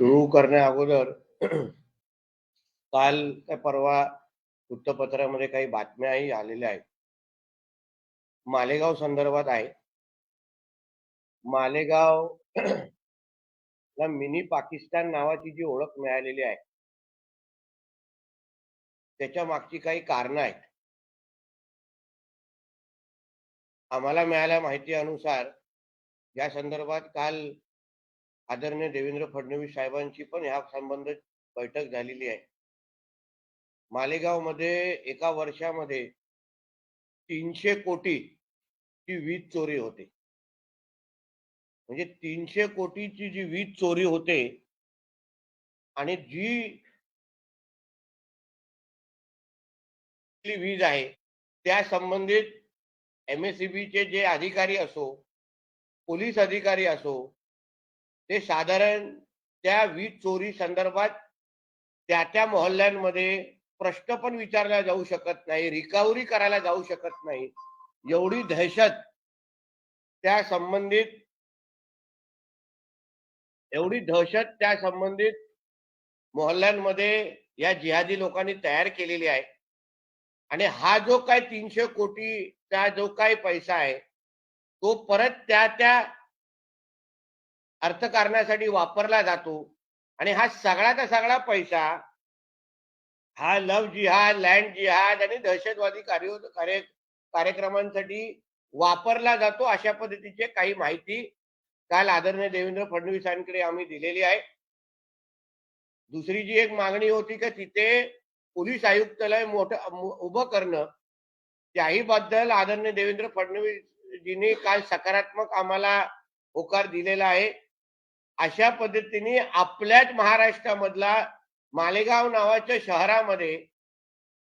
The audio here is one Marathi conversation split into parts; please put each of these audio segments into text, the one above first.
सुरू करण्या अगोदर काल काय परवा वृत्तपत्रामध्ये काही बातम्याही आलेल्या आहेत. मालेगाव संदर्भात आहे. मालेगाव ला मिनी पाकिस्तान नावाची जी ओळख मिळालेली आहे. त्याच्या मागची काही कारणं आहेत. आम्हाला मिळाल्या माहिती अनुसार या संदर्भात काल आदरणीय देवेंद्र फडणवीस साहेबांची पण ह्या संबंध बैठक झालेली आहे. मालेगावमध्ये एका वर्षामध्ये तीनशे कोटी ची वीज चोरी होते. म्हणजे तीनशे कोटीची जी वीज चोरी होते आणि जी वीज आहे त्या संबंधित MSEB चे जे अधिकारी असो पोलीस अधिकारी असो ते साधारण त्या वीज चोरी संदर्भात त्या त्या मोहल्ल्यांमध्ये प्रश्न पण विचारला जाऊ शकत नाही रिकव्हरी करायला जाऊ शकत नाही. एवढी दहशत त्या संबंधित एवढी दहशत त्या संबंधित मोहल्ल्यांमध्ये या जिहादी लोकांनी तयार केलेली आहे. आणि हा जो काय तीनशे कोटीचा जो काही पैसा आहे तो परत त्या त्या अर्थकारणासाठी वापरला जातो. आणि हा सगळ्याचा सगळा पैसा हा लव जिहाद लँड जिहाद आणि दहशतवादी कार्य कार्य कार्यक्रमांसाठी वापरला जातो अशा पद्धतीचे काही माहिती काल आदरणीय देवेंद्र फडणवीसांकडे आम्ही दिलेली आहे. दुसरी जी एक मागणी होती की तिथे पोलीस आयुक्तालय मोठं उभं करणं त्याही बद्दल आदरणीय देवेंद्र फडणवीसजींनी काल सकारात्मक आम्हाला होकार दिलेला आहे. अशा पद्धतीने आपल्याच महाराष्ट्रामधला मालेगाव नावाच्या शहरामध्ये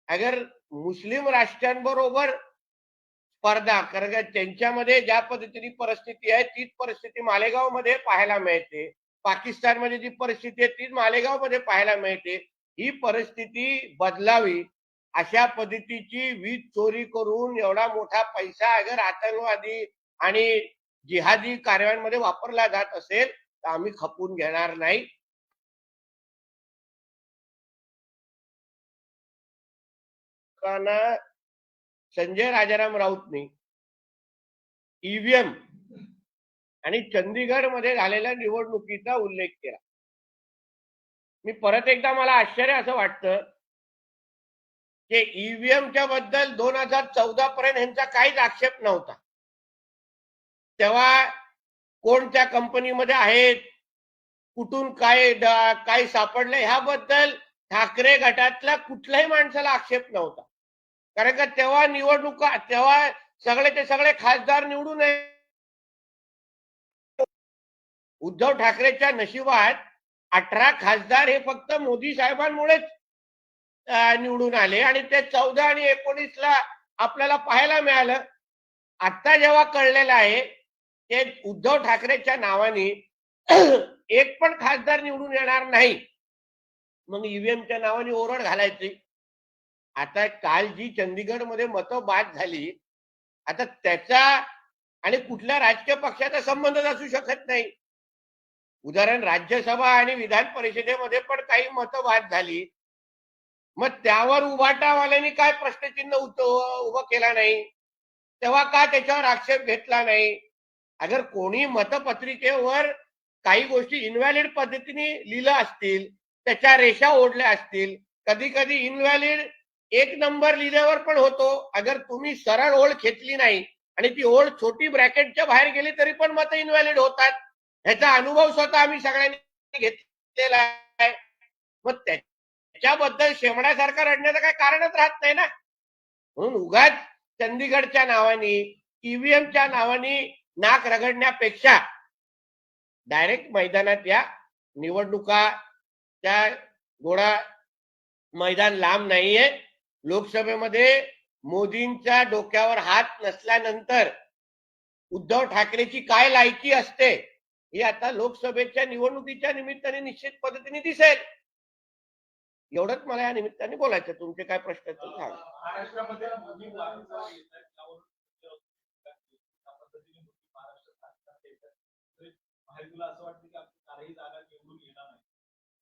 अगर मुस्लिम राष्ट्रांबरोबर स्पर्धा कारण त्यांच्यामध्ये ज्या पद्धतीने परिस्थिती आहे तीच परिस्थिती मालेगावमध्ये पाहायला मिळते. पाकिस्तानमध्ये जी परिस्थिती आहे तीच मालेगावमध्ये पाहायला मिळते. ही परिस्थिती बदलावी अशा पद्धतीची वीज चोरी करून एवढा मोठा पैसा अगर आतंकवादी आणि जिहादी कार्यांमध्ये वापरला जात असेल तर आम्ही खपून घेणार नाही. संजय राजाराम राऊतनी ईव्हीएम आणि चंदीगडमध्ये झालेल्या निवडणुकीचा उल्लेख केला. मी परत एकदा मला आश्चर्य असं वाटतं की ईव्हीएमच्या बद्दल दोन हजार चौदा पर्यंत यांचा काहीच आक्षेप नव्हता. तेव्हा कोणत्या कंपनीमध्ये आहेत? कुठून काय काय सापडलं ह्याबद्दल ठाकरे गटातल्या कुठल्याही माणसाला आक्षेप नव्हता. कारण का तेव्हा निवडणुका तेव्हा सगळे ते सगळे खासदार निवडून उद्धव ठाकरेच्या नशिबात अठरा खासदार हे फक्त मोदी साहेबांमुळेच निवडून आले. आणि ते चौदा आणि एकोणीस ला आपल्याला पाहायला मिळालं. आता जेव्हा कळलेलं आहे ते उद्धव ठाकरेच्या नावाने एक पण खासदार निवडून येणार नाही. मग ईव्हीएमच्या नावाने ओरड घालायची. आता काल जी चंदीगडमध्ये मतं बाद झाली आता त्याचा आणि कुठल्या राजकीय पक्षाचा संबंधच असू शकत नाही. उदाहरण राज्यसभा आणि विधान परिषदेमध्ये पण काही मतं बाद झाली. मग त्यावर उभाटावाल्यांनी काय प्रश्नचिन्ह उत- उभं केला नाही? तेव्हा का त्याच्यावर आक्षेप घेतला नाही? अगर कोणी मतपत्रिकेवर काही गोष्टी इनव्हॅलिड पद्धतीने लिहिलं असतील त्याच्या रेषा ओढल्या असतील कधी कधी इनव्हॅलिड एक नंबर लिहिल्यावर पण होतो. अगर तुम्ही सरळ ओळ खेचली नाही आणि ती ओळ छोटी ब्रॅकेटच्या बाहेर गेली तरी पण मत इनव्हॅलिड होतात. ह्याचा अनुभव स्वतः आम्ही सगळ्यांनी घेतलेला आहे. मग त्याच्याबद्दल शेमण्यासारखं रडण्याचं काही कारणच राहत नाही ना? म्हणून उगाच चंदीगडच्या नावाने ईव्हीएमच्या नावाने नाक रगडण्यापेक्षा डायरेक्ट मैदानात या निवडणुका त्या गोडा मैदान लांब नाहीये. लोकसभेमध्ये मोदींच्या डोक्यावर हात नसल्यानंतर उद्धव ठाकरेची काय लायकी असते हे आता लोकसभेच्या निवडणुकीच्या निमित्ताने निश्चित पद्धतीने दिसेल. एवढंच मला या निमित्ताने बोलायचं तुमचे काय प्रश्न असतील सांगा महाराष्ट्रामध्ये मोदी वारंवार येतात त्यावरून त्या पद्धतीने मोदी महाराष्ट्रात राजकारण करतात. तरी बाहेर तुला असं वाटतं की आपली चारही जागा निवडून येणार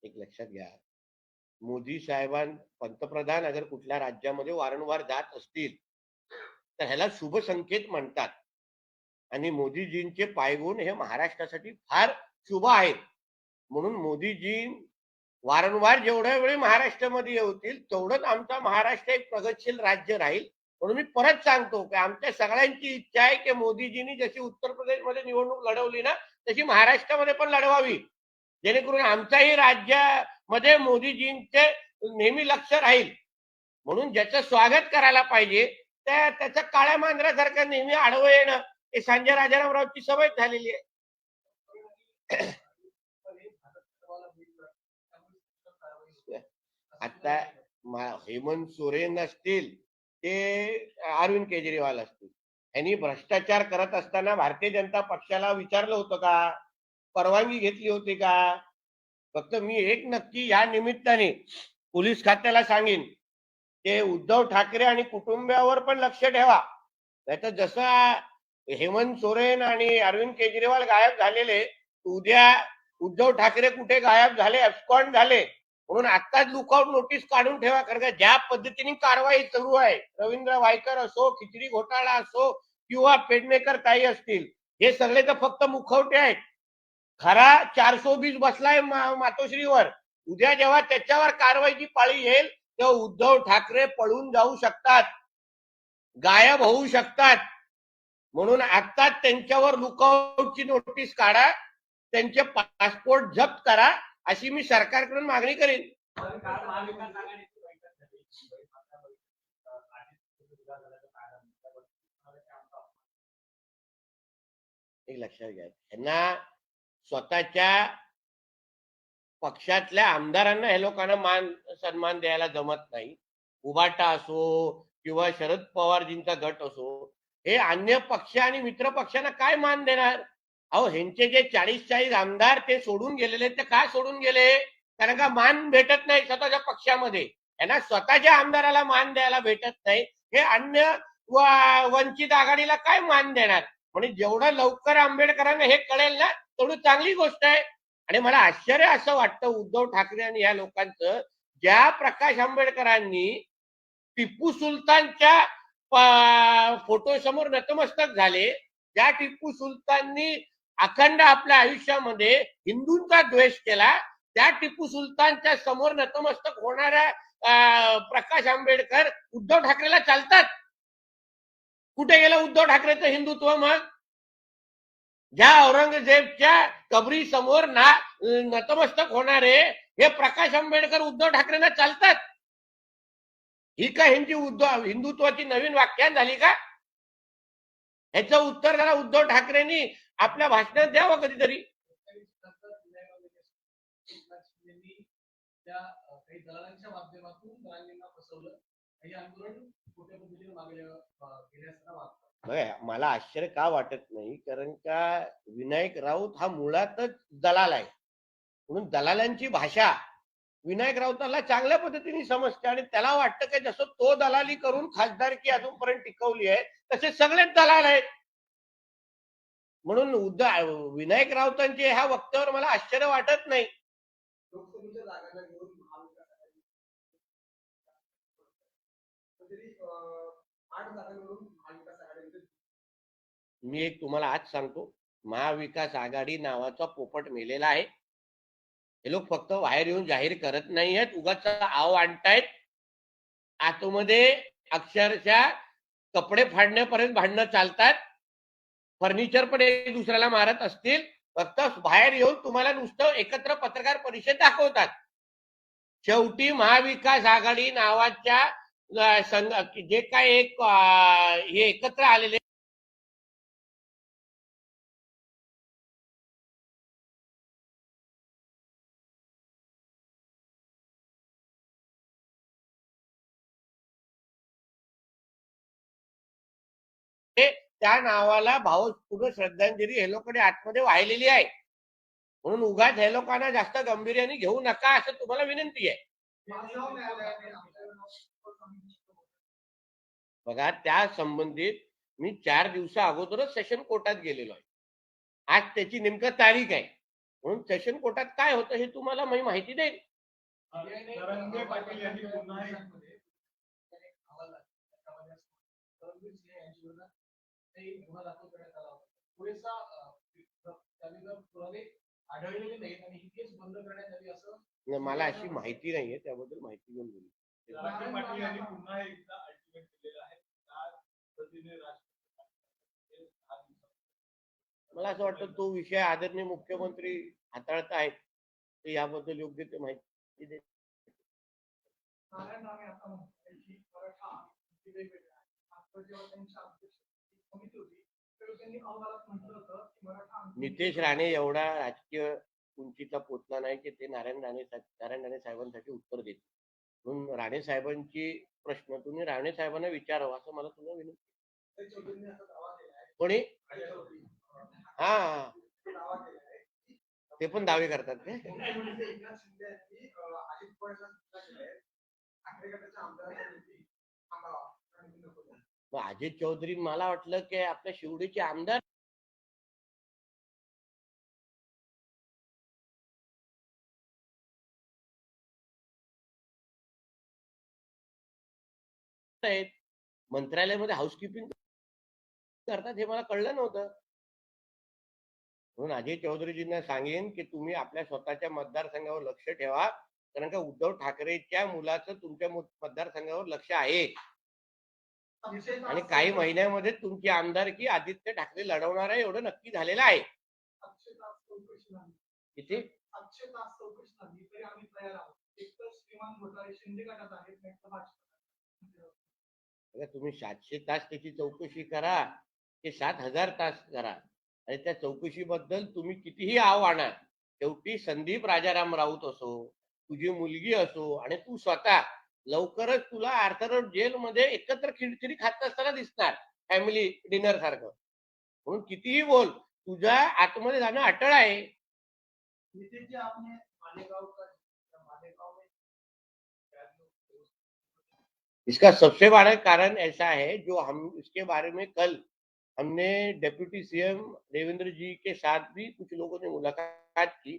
एक लक्षात घ्या. मोदी साहेबां पंतप्रधान अगर कुठल्या राज्यामध्ये वारंवार जात असतील तर ह्याला शुभ संकेत म्हणतात. आणि मोदीजींचे पायगुण हे महाराष्ट्रासाठी फार शुभ आहेत. म्हणून मोदीजी वारंवार जेवढ्या वेळी महाराष्ट्रामध्ये येतील तेवढंच आमचा महाराष्ट्र एक प्रगतशील राज्य राहील. म्हणून मी परत सांगतो की आमच्या सगळ्यांची इच्छा आहे की मोदीजींनी जशी उत्तर प्रदेशमध्ये निवडणूक लढवली ना तशी महाराष्ट्रामध्ये पण लढवावी. जेणेकरून आमच्याही राज्यामध्ये मोदीजींचे नेहमी लक्ष राहील. म्हणून ज्याचं स्वागत करायला पाहिजे त्या त्याचं काळ्या मांजरासारखं नेहमी आडवं येणं हे संजय राजारामरावची सवय झालेली आहे. आता हेमंत सोरेन असतील ते अरविंद केजरीवाल असतील. यांनी भ्रष्टाचार करत असताना भारतीय जनता पक्षाला विचारलं होतं का? परवानगी घेतली होती का? फक्त मी एक नक्की या निमित्ताने पोलीस खात्याला सांगेन ते उद्धव ठाकरे आणि कुटुंबियावर पण लक्ष ठेवा. नाहीतर जसं हेमंत सोरेन आणि अरविंद केजरीवाल गायब झालेले उद्या उद्धव ठाकरे कुठे गायब झाले अफकॉन झाले म्हणून आत्ताच लुकआउट नोटीस काढून ठेवा कारण का ज्या पद्धतीने कारवाई सुरू आहे रवींद्र वायकर असो खिचडी घोटाळा असो किंवा पेडणेकर ताई असतील हे सगळे तर फक्त मुखवटे आहेत. खरा चारसो बीस बसलाय मातोश्रीवर. उद्या जेव्हा त्याच्यावर कारवाईची पाळी येईल तेव्हा उद्धव ठाकरे पळून जाऊ शकतात गायब होऊ शकतात. म्हणून आत्ताच त्यांच्यावर लुकआउटची नोटीस काढा त्यांचे पासपोर्ट जप्त करा अशी मी सरकारकडून मागणी करेन. एक लक्षात घ्या. त्यांना स्वतःच्या पक्षातल्या आमदारांना हे लोकांना मान सन्मान द्यायला जमत नाही. उबाटा असो किंवा शरद पवारजींचा गट असो हे अन्य पक्ष आणि मित्र पक्षांना काय मान देणार? अहो ह्यांचे जे चाळीस चाळीस आमदार ते सोडून गेलेले ते काय सोडून गेले? कारण का मान भेटत नाही स्वतःच्या पक्षामध्ये. यांना स्वतःच्या आमदाराला मान द्यायला भेटत नाही. हे अन्य वंचित आघाडीला काय मान देणार? म्हणजे जेवढं लवकर आंबेडकरांना हे कळेल ना तेवढी चांगली गोष्ट आहे. आणि मला आश्चर्य असं वाटतं उद्धव ठाकरे आणि या लोकांचं ज्या प्रकाश आंबेडकरांनी टिप्पू सुलतानच्या फोटो समोर नतमस्तक झाले ज्या टिप्पू सुलताननी अखंड आपल्या आयुष्यामध्ये हिंदूंचा द्वेष केला त्या टिपू सुलतानच्या समोर नतमस्तक होणाऱ्या अं, प्रकाश आंबेडकर उद्धव ठाकरेला चालतात. कुठे गेलं उद्धव ठाकरेचं हिंदुत्व मग? ज्या औरंगजेबच्या कबरी समोर ना नतमस्तक होणारे हे प्रकाश आंबेडकर उद्धव ठाकरेंना चालतात. ही का ह्यांची उद्धव हिंदुत्वाची नवीन व्याख्यान झाली का? ह्याचं उत्तर जरा उद्धव ठाकरेंनी आपल्या भाषणात द्यावं कधीतरी. मला आश्चर्य का वाटत नाही? कारण का विनायक राऊत हा मुळातच दलाल आहे. म्हणून दलालांची भाषा विनायक राऊताला चांगल्या पद्धतीने समजते आणि त्याला वाटतं की जसं तो दलाली करून खासदारकी अजूनपर्यंत टिकवली आहे तसे सगळेच दलाल आहेत. म्हणून उद्धव विनायक राऊतांचे ह्या वक्त्यावर मला आश्चर्य वाटत नाही. मी एक तुम्हाला आज सांगतो महाविकास आघाडी नावाचा पोपट मेलेला आहे. हे लोक फक्त बाहेर येऊन जाहीर करत नाही आहेत उगाच आव आणतायत. आतमध्ये अक्षरशः कपडे फाडण्यापर्यंत भांडणं चालतात. फर्निचर पण एक दुसऱ्याला मारत असतील. फक्त बाहेर येऊन तुम्हाला नुसतं एकत्र पत्रकार परिषद दाखवतात. शेवटी महाविकास आघाडी नावाच्या संघ जे काय एक हे एकत्र आलेले त्या नावाला भावपूर्ण श्रद्धांजली हे आतमध्ये वाहिलेली आहे. म्हणून उगाच हे लोकांना जास्त गांभीर्याने घेऊ नका असं तुम्हाला विनंती आहे. बघा त्या संबंधित मी चार दिवसा अगोदरच सेशन कोर्टात गेलेलो आहे. आज त्याची नेमकं तारीख आहे. म्हणून सेशन कोर्टात काय होतं हे तुम्हाला मी माहिती देईल आढळलेले नाहीत आणि ही केस बंद करण्यात आली असं नाही, मला अशी माहिती नाहीये त्याबद्दल माहिती घेऊन बोलू. तरंगे पाटील यांनी पुन्हा एकदा अल्टिमेट दिलेलं आहे. त्या पद्धतीने राष्ट्रपती मला असं वाटतं तो विषय आदरणीय मुख्यमंत्री हाताळत आहेत. ते याबद्दल योग्य ते माहिती दे. नारायण राणे आता म्हणतात की मराठा आरक्षण वेगवेगळं आहे. आता जेव्हा त्यांच्या अध्यक्षतेची नितेश राणे एवढा राजकीय उंचीला पोचला नाही की ते नारायण राणे नारायण राणे साहेबांसाठी उत्तर देत म्हणून राणे साहेबांची प्रश्न तुम्ही राणे साहेबांना विचारावा असं मला तुला विनंती कोणी? हा ते पण दावे करतात ते मग अजित चौधरी मला वाटलं की आपल्या शिवडीचे आमदार आहेत. मंत्रालयामध्ये हाऊसकीपिंग करतात हे मला कळलं नव्हतं. म्हणून अजय चौधरीजींना सांगेन की तुम्ही आपल्या स्वतःच्या मतदारसंघावर लक्ष ठेवा. कारण का उद्धव ठाकरेच्या मुलाचं तुमच्या मतदारसंघावर लक्ष आहे. आणि काही महिन्यामध्ये तुमची आमदारकी आदित्य ठाकरे लढवणार आहे एवढं नक्की झालेलं आहे. किती? तुम्ही सातशे तास त्याची चौकशी करा ते सात हजार तास करा. आणि त्या चौकशी बद्दल तुम्ही कितीही आव आणा शेवटी संदीप राजाराम राऊत असो तुझी मुलगी असो आणि तू स्वतः लवकरच तुला आर्थर जेलमध्ये एकत्र खिचडी खात असताना दिसणार. फॅमिली डिनर सारखं. म्हणून कितीही बोल तुझ्या आतमध्ये जाणं अटळ आहे. नितीन जी आपने मालेगांव का मालेगांव में इसका सबसे बड़ा कारण ऐसा है जो हम इसके बारे में कल हमने डेप्यूटी सीएम देवेंद्र जी के साथ भी कुछ लोगों ने मुलाकात की।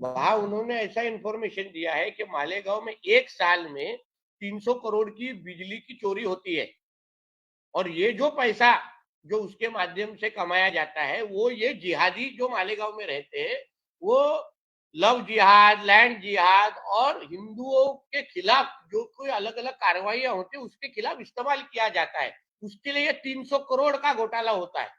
वहाँ उन्होंने ऐसा इंफॉर्मेशन दिया है कि मालेगांव में एक साल में 300 करोड़ की बिजली की चोरी होती है। और ये जो पैसा जो उसके माध्यम से कमाया जाता है, वो ये जिहादी जो मालेगांव में रहते हैं, वो लव जिहाद, लैंड जिहाद और हिंदुओं के खिलाफ जो कोई अलग अलग कार्रवाइयाँ होती है, उसके खिलाफ इस्तेमाल किया जाता है। उसके लिए 300 करोड़ का घोटाला होता है।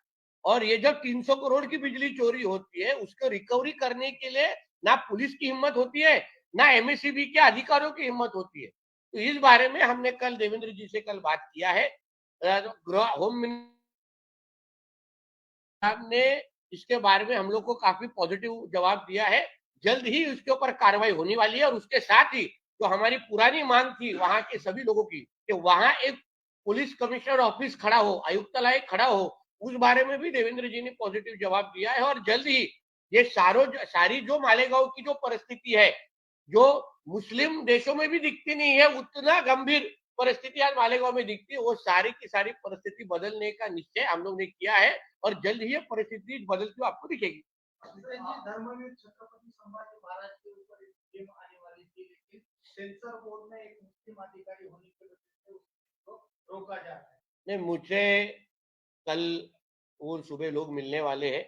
और ये जब 300 करोड़ की बिजली चोरी होती है, उसको रिकवरी करने के लिए ना पुलिस की हिम्मत होती है, ना एमएससीबी के अधिकारियों की हिम्मत होती है। इस बारे में हमने कल देवेंद्र जी से कल बात किया है। होम ने इसके बारे में हम लोग को काफ़ी पॉजिटिव जवाब दिया है। जल्द ही उसके ऊपर कार्रवाई होने वाली है और उसके साथ ही जो हमारी पुरानी मांग थी वहाँ के सभी लोगों की कि वहाँ एक पुलिस कमिश्नर ऑफ़िस खड़ा हो, आयुक्तालय खड़ा हो, उस बारे में भी देवेंद्र जी ने पॉजिटिव जवाब दिया है। और जल्द ही ये सारो, सारी जो मालेगांव की जो परिस्थिति है जो मुस्लिम देशों में भी दिखती नहीं है उतना गंभीर परिस्थिति आज मालेगांव में दिखती है। वो सारी की सारी परिस्थिति बदलने का निश्चय हम लोग ने किया है और जल्द ही ये परिस्थिति बदलती हुई आपको दिखेगी। नहीं मुझे कल वो सुबह लोग मिलने वाले हैं।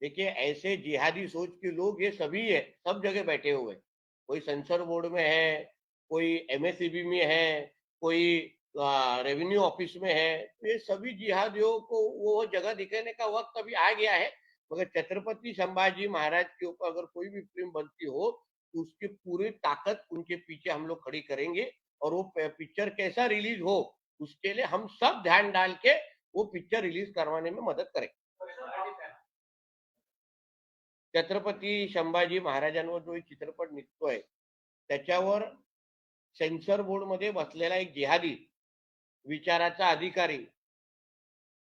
देखिए ऐसे जिहादी सोच के लोग ये सभी है सब जगह बैठे हुए हैं। कोई सेंसर बोर्ड में है, कोई एमएससीबी में है, कोई रेवेन्यू ऑफ़िस में है तो ये सभी जिहादियों को वो जगह दिखाने का वक्त अभी आ गया है। मगर छत्रपति संभाजी महाराज के ऊपर अगर कोई भी फ़िल्म बनती हो तो उसकी पूरी ताकत उनके पीछे हम लोग खड़ी करेंगे और वो पिक्चर कैसा रिलीज़ हो, उसके लिए हम सब ध्यान डाल के वो पिक्चर रिलीज़ करवाने में मदद करें छत्रपती संभाजी महाराजांवर जो एक चित्रपट निघतोय त्याच्यावर सेन्सर बोर्डमध्ये बसलेला एक जिहादी विचाराचा अधिकारी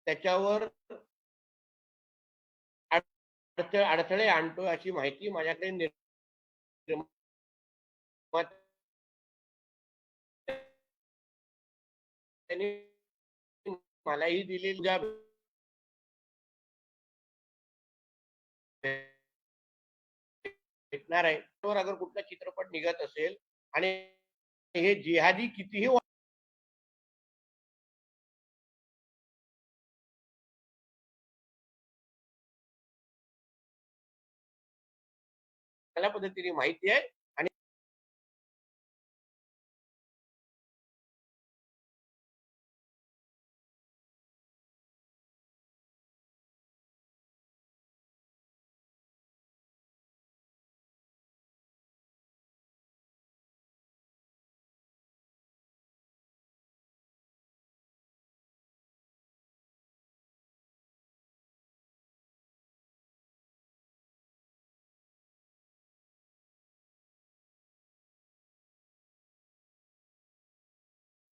त्याच्यावर अडथळे आणतोय अशी माहिती माझ्याकडे निर्माण त्यांनी मलाही भेटणार आहे. त्यावर अगर कुठला चित्रपट निघत असेल आणि हे जिहादी कितीही पद्धतीने माहिती आहे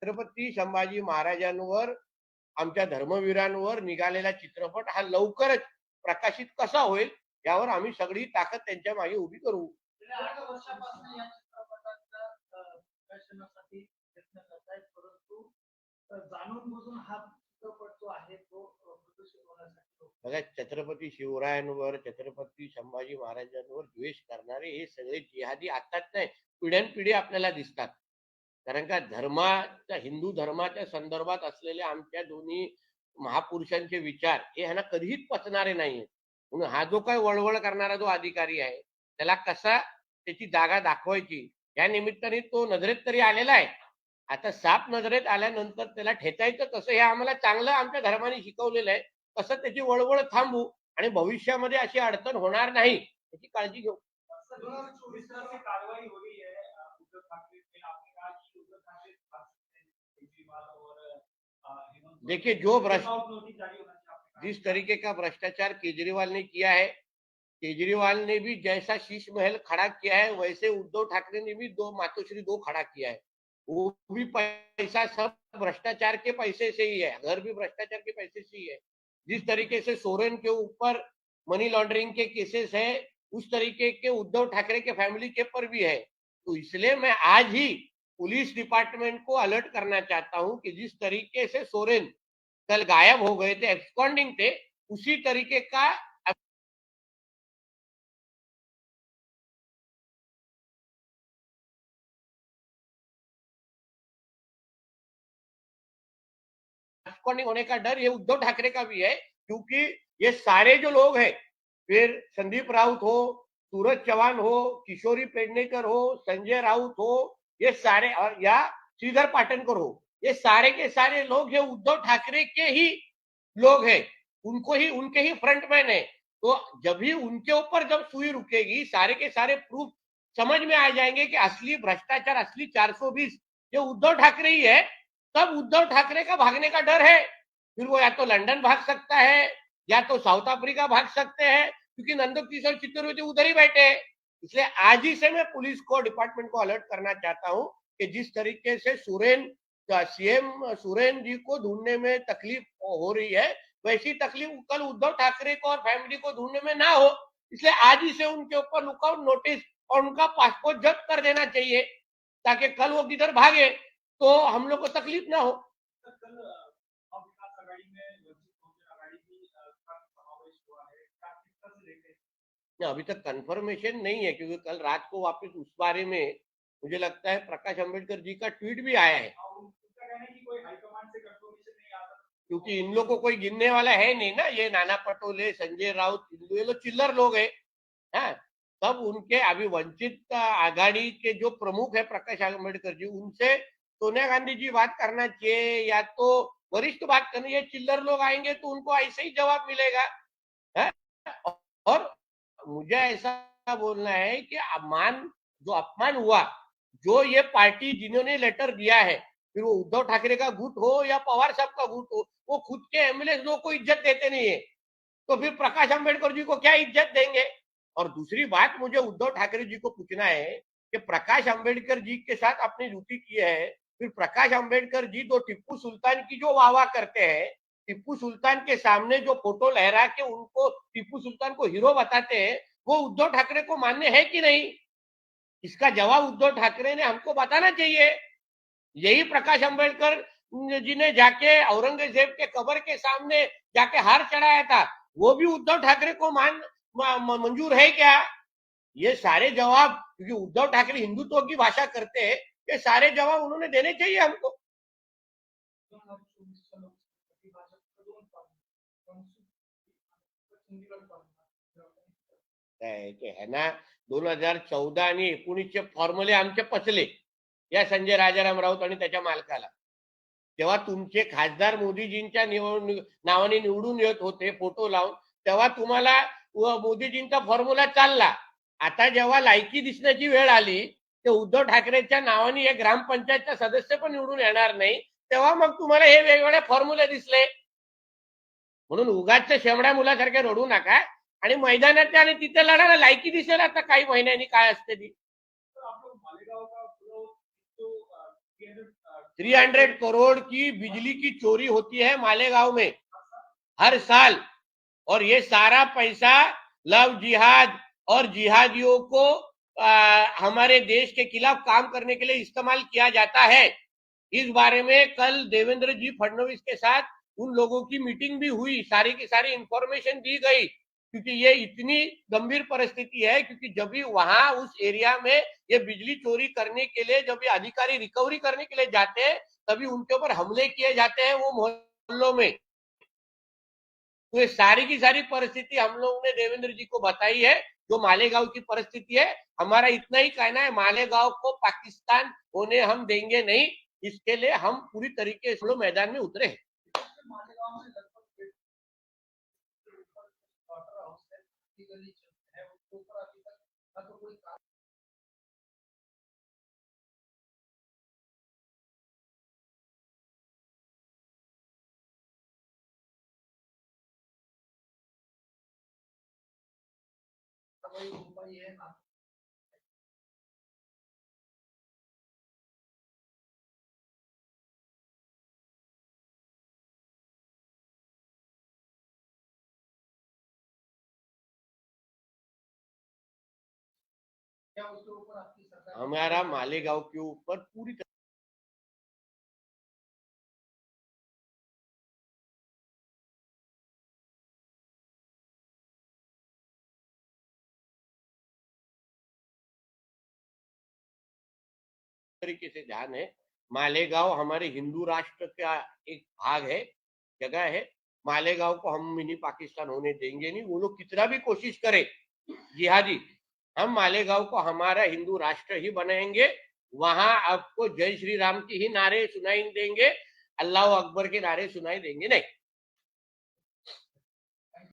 छत्रपती संभाजी महाराजांवर आमच्या धर्मवीरांवर निघालेला चित्रपट हा लवकरच प्रकाशित कसा होईल यावर आम्ही सगळी ताकद त्यांच्या मागे उभी करू हा. बघा छत्रपती शिवरायांवर छत्रपती संभाजी महाराजांवर द्वेष करणारे हे सगळे जिहादी आताच नाही पिढ्यानपिढी आपल्याला दिसतात कारण का धर्माच्या हिंदू धर्माच्या संदर्भात असलेले आमच्या दोन्ही महापुरुषांचे विचार हे ह्यांना कधीच पचणारे नाहीये म्हणून हा जो काय वळवळ करणारा जो अधिकारी आहे त्याला कसा त्याची जागा दाखवायची या निमित्ताने तो नजरेत तरी आलेला आहे. आता साप नजरेत आल्यानंतर त्याला ठेचायचं कसं हे आम्हाला चांगलं आमच्या धर्माने शिकवलेलं आहे. कसं त्याची वळवळ थांबू आणि भविष्यामध्ये अशी अडचण होणार नाही याची काळजी घेऊ. देखिए, जो भ्रष्ट-। जिस तरीके का भ्रष्टाचार केजरीवाल ने किया है केजरीवाल ने भी जैसा शीश महल खड़ा किया है वैसे उद्धव ठाकरे ने भी दो मातोश्री दो खड़ा किया है वो भी पैसा सब भ्रष्टाचार के पैसे से ही है घर भी भ्रष्टाचार के पैसे से ही है जिस तरीके से सोरेन के ऊपर मनी लॉन्ड्रिंग के केसेस है उस तरीके के उद्धव ठाकरे के फैमिली के पर भी है तो इसलिए मैं आज ही पुलिस डिपार्टमेंट को अलर्ट करना चाहता हूँ कि जिस तरीके से सोरेन कल गायब हो गए थे एब्सकॉन्डिंग थे, उसी तरीके का होने का डर ये उद्धव ठाकरे का भी है, क्योंकि ये सारे जो लोग हैं, फिर संदीप राउत हो, सूरज चौहान हो, किशोरी पेडनेकर हो, संजय राउत हो ये सारे और या श्रीधर पाटनकर हो ये सारे के सारे लोग ये उद्धव ठाकरे के ही लोग हैं। उनको ही, उनके ही फ्रंटमैन है। तो जब भी उनके ऊपर जब सुई रुकेगी, सारे के सारे प्रूफ समझ में आ जाएँगे कि असली भ्रष्टाचार, असली 420 ये उद्धव ठाकरे ही है, तब उद्धव ठाकरे का भागने का डर है। फिर वो या तो लंदन भाग सकता है, या तो साउथ अफ्रीका भाग सकते हैं, क्योंकि नंदो किशोर चित्तूर उधर ही बैठे हैं। इसलिए आज ही से मैं पुलिस को, डिपार्टमेंट को अलर्ट करना चाहता हूँ कि जिस तरीके से सुरेन सीएम सुरेन जी को ढूँढने में तकलीफ़ हो रही है, वैसी तकलीफ़ कल उद्धव ठाकरे को और फैमिली को ढूँढने में ना हो। इसलिए आज ही से उनके ऊपर लुकआउट नोटिस और उनका पासपोर्ट जब्त कर देना चाहिए, ताकि कल वो किधर भागे तो हम लोग को तकलीफ़ ना हो सर, कल अ, महाविकास आघाड़ी में वंचित बहुजन आघाड़ी भी अ, का समावेश हुआ है क्या किस तरह से देखते हैं नहीं, अभी तक कंफर्मेशन नहीं है क्योंकि कल रात को वापस उस बारे में मुझे लगता है प्रकाश अंबेडकर जी का ट्वीट भी आया है। है क्योंकि इन लोगों को कोई गिनने वाला है नहीं ना ये नाना पटोले संजय राउत ये लोग चिल्लर लोग हैं। हाँ, तब उनके अभी वंचित आघाड़ी के जो प्रमुख है प्रकाश आंबेडकर जी उनसे सोनिया गांधी जी बात करना चाहिए या तो वरिष्ठ बात करनी ये चिल्लर लोग आएँगे तो उनको ऐसे ही जवाब मिलेगा। है? और मुझे ऐसा बोलना है कि अपमान, जो अपमान हुआ, जो ये पार्टी जिन्होंने लेटर दिया है, फिर वो उद्धव ठाकरे का गुट हो या पवार साहब का गुट हो, वो खुद के एमएलए लोग को इज़्ज़त देते नहीं है। तो फिर प्रकाश अंबेडकर जी को क्या इज़्ज़त देंगे? और दूसरी बात मुझे उद्धव ठाकरे जी को पूछना है कि प्रकाश अंबेडकर जी के साथ आपने ड्यूटी की है, फिर प्रकाश अंबेडकर जी जो टिप्पू सुल्तान की जो वाह करते हैं टिप्पू सुल्तान के सामने जो फ़ोटो लहरा के उनको टिप्पू सुल्तान को हीरो बताते हैं, वो उद्धव ठाकरे को मान्य है कि नहीं? इसका जवाब उद्धव ठाकरे ने हमको बताना चाहिए। यही प्रकाश अंबेडकर जी ने जाके औरंगज़ेब के कबर के सामने जाके हार चढ़ाया था। वो भी उद्धव ठाकरे को मान मंजूर है क्या? ये सारे जवाब, क्योंकि उद्धव ठाकरे हिंदुत्व की भाषा करते हैं, ये सारे जवाब उन्होंने देने चाहिए हमको। चंदीगड ना. दोन हजार चौदा आणि एकोणीसचे फॉर्म्युले आमचे पचले या संजय राजाराम राऊत आणि त्याच्या मालकाला. तेव्हा तुमचे खासदार मोदीजींच्या निवडणूक नावाने निवडून येत होते फोटो लावून. तेव्हा तुम्हाला मोदीजींचा फॉर्म्युला चालला. आता जेव्हा लायकी दिसण्याची वेळ आली ते उद्धव ठाकरेच्या नावाने या ग्रामपंचायतचा सदस्य पण निवडून येणार नाही. तेव्हा मग तुम्हाला हे वेगवेगळे फॉर्म्युले दिसले. म्हणून उगाच शेमड्या मुलासारखे रडू नका. आणि मैदानात आणि तिथे लायकी दिसेल आता काही महिन्यांनी काय असते ती. थ्री हंड्रेड करोड़ की बिजली की चोरी होती है मालेगांव में. हर साल. और ये सारा पैसा लव जिहाद और जिहादियों को आ, हमारे देश के खिलाफ काम करने के लिए इस्तेमाल किया जाता है. इस बारे में कल देवेंद्र जी फडणवीस के साथ उन लोगों की मीटिंग भी हुई, सारी की सारी इंफॉर्मेशन दी गई, क्योंकि ये इतनी गंभीर परिस्थिति है, क्योंकि जब भी वहाँ उस एरिया में ये बिजली चोरी करने के लिए, जब ये अधिकारी रिकवरी करने के लिए जाते हैं, तभी उनके ऊपर हमले किए जाते हैं वो मोहल्लों में। तो ये सारी की सारी परिस्थिति हम लोगों ने देवेंद्र जी को बताई है, जो मालेगांव की परिस्थिति है। हमारा इतना ही कहना है, मालेगांव को पाकिस्तान होने हम देंगे नहीं, इसके लिए हम पूरी तरीके से मैदान में उतरे हैं। मालेगांव में लगभग डेढ़- हाउस है गली चलते हैं उसके ऊपर अभी तक ना तो कोई काम है ना हमारा मालेगांव के ऊपर पूरी तरह तरीके से ध्यान है। मालेगांव हमारे हिंदू राष्ट्र का एक भाग है जगह है। मालेगांव को हम मिनी पाकिस्तान होने देंगे नहीं। वो लोग कितना भी कोशिश करें। जिहादी हम मालेगांव को हमारा हिंदू राष्ट्र ही बनाएंगे। वहां आपको जय श्री राम की ही नारे सुनाई देंगे। अल्लाह अकबर के नारे सुनाई देंगे। नहीं